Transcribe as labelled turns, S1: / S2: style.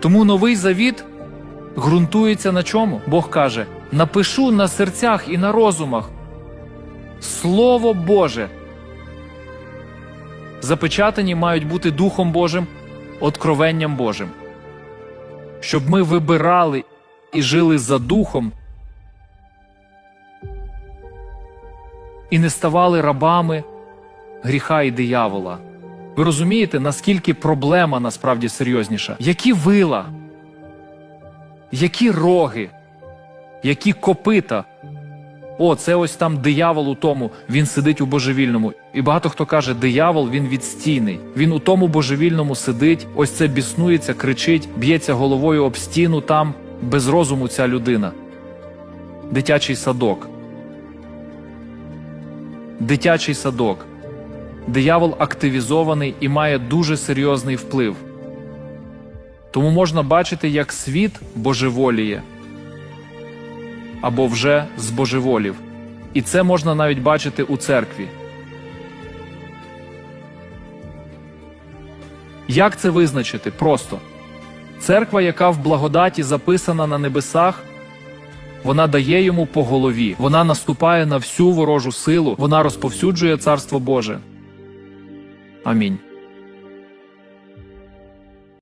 S1: Тому новий завіт ґрунтується на чому? Бог каже: напишу на серцях і на розумах Слово Боже. Запечатані мають бути Духом Божим, откровенням Божим. Щоб ми вибирали і жили за Духом, і не ставали рабами гріха і диявола. Ви розумієте, наскільки проблема насправді серйозніша? Які вила, які роги, які копита. О, це ось там диявол у тому, він сидить у божевільному. І багато хто каже, диявол він відстійний. Він у тому божевільному сидить, ось це біснується, кричить, б'ється головою об стіну там, без розуму ця людина. Дитячий садок. Дитячий садок. Диявол активізований і має дуже серйозний вплив. Тому можна бачити, як світ божеволіє або вже збожеволів. І це можна навіть бачити у церкві. Як це визначити? Просто церква, яка в благодаті записана на небесах, вона дає йому по голові, вона наступає на всю ворожу силу, вона розповсюджує Царство Боже. Амінь.